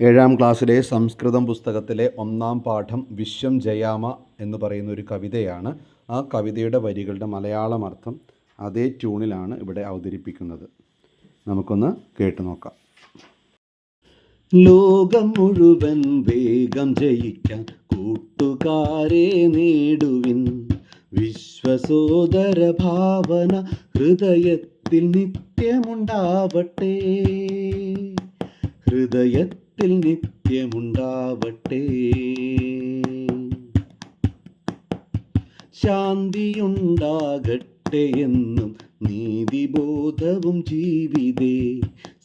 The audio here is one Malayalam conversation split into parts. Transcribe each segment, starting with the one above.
ഏഴാം ക്ലാസ്സിലെ സംസ്കൃതം പുസ്തകത്തിലെ ഒന്നാം പാഠം വിശ്വം ജയാമ എന്ന് പറയുന്ന ഒരു കവിതയാണ് ആ കവിതയുടെ വരികളുടെ മലയാളം അർത്ഥം അതേ ട്യൂണിലാണ് ഇവിടെ അവതരിപ്പിക്കുന്നത്. നമുക്കൊന്ന് കേട്ടു നോക്കാം. ലോകം മുഴുവൻ വേഗം ജയിക്കാൻ കൂട്ടുകാരെ നേടുവിൻ വിശ്വസോദര ഭാവന ഹൃദയത്തിൽ നിത്യമുണ്ടാവട്ടെ. ഹൃദയത്തിൽ നിത്യമുണ്ടാവട്ടെ. ശാന്തിയുണ്ടാകട്ടെ എന്നും നീതിബോധവും ജീവിതേ.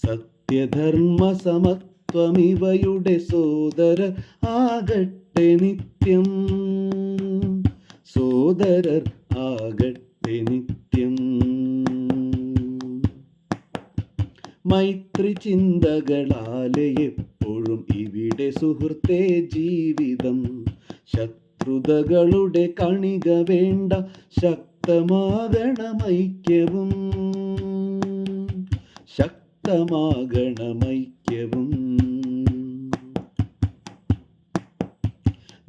സത്യധർമ്മ സമത്വം ഇവയുടെ സോദര ആകട്ടെ നിത്യം. സോദരർ ആകട്ടെ നിത്യം. മൈത്രി ചിന്തകളാലെ എപ്പോഴും ഇവിടെ സുഹൃത്തെ ജീവിതം. ശത്രുതകളുടെ കണിക വേണ്ട ശക്തമാകണമൈക്യവും ശക്തമാകണമൈക്യവും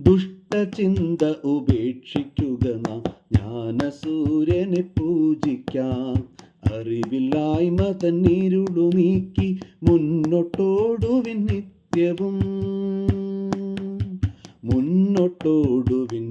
ദുഷ്ടചിന്ത ഉപേക്ഷിക്കുക ജ്ഞാനസൂര്യനെ പൂജിക്കാം. അറിവില്ലായ്മ തന്നിരുളു നീക്കി. മുന്നോട്ടോടുവിൻ നിത്യവും മുന്നോട്ടോടുവിൻ